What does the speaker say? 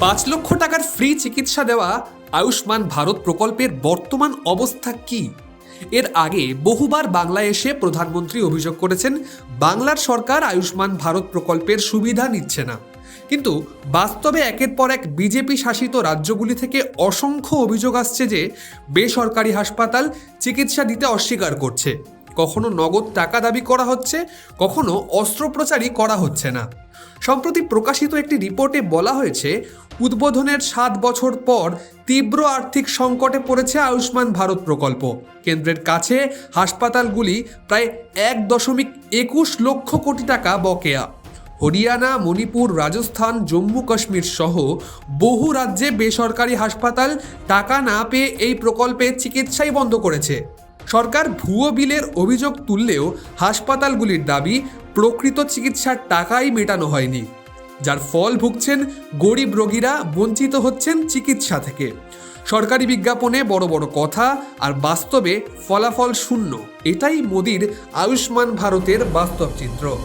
পাঁচ লক্ষ টাকার ফ্রি চিকিৎসা দেওয়া আয়ুষ্মান ভারত প্রকল্পের বর্তমান অবস্থা কি? এর আগে বহুবার বাংলায় এসে প্রধানমন্ত্রী অভিযোগ করেছেন, বাংলার সরকার আয়ুষ্মান ভারত প্রকল্পের সুবিধা নিচ্ছে না। কিন্তু বাস্তবে একের পর এক বিজেপি শাসিত রাজ্যগুলি থেকে অসংখ্য অভিযোগ আসছে যে বেসরকারি হাসপাতাল চিকিৎসা দিতে অস্বীকার করছে। কখনো নগদ টাকা দাবি করা হচ্ছে, কখনো অস্ত্রোপচারই করা হচ্ছে না। সম্প্রতি প্রকাশিত একটি রিপোর্টে বলা হয়েছে উদ্বোধনের সাত বছর পর তীব্র আর্থিক সংকটে পড়েছে আয়ুষ্মান ভারত প্রকল্প। কেন্দ্রের কাছে হাসপাতালগুলি প্রায় এক দশমিক একুশ লক্ষ কোটি টাকা বকেয়া। হরিয়ানা, মণিপুর, রাজস্থান, জম্মু কাশ্মীর সহ বহু রাজ্যে বেসরকারি হাসপাতাল টাকা না পেয়ে এই প্রকল্পে চিকিৎসাই বন্ধ করেছে। সরকার ভুয়ো বিলের অভিযোগ তুললেও হাসপাতালগুলির দাবি, প্রকৃত চিকিৎসার টাকাই মেটানো হয়নি। যার ফল ভুগছেন গরিব রোগীরা, বঞ্চিত হচ্ছেন চিকিৎসা থেকে। সরকারি বিজ্ঞাপনে বড় বড় কথা আর বাস্তবে ফলাফল শূন্য। এটাই মোদির আয়ুষ্মান ভারতের বাস্তব চিত্র।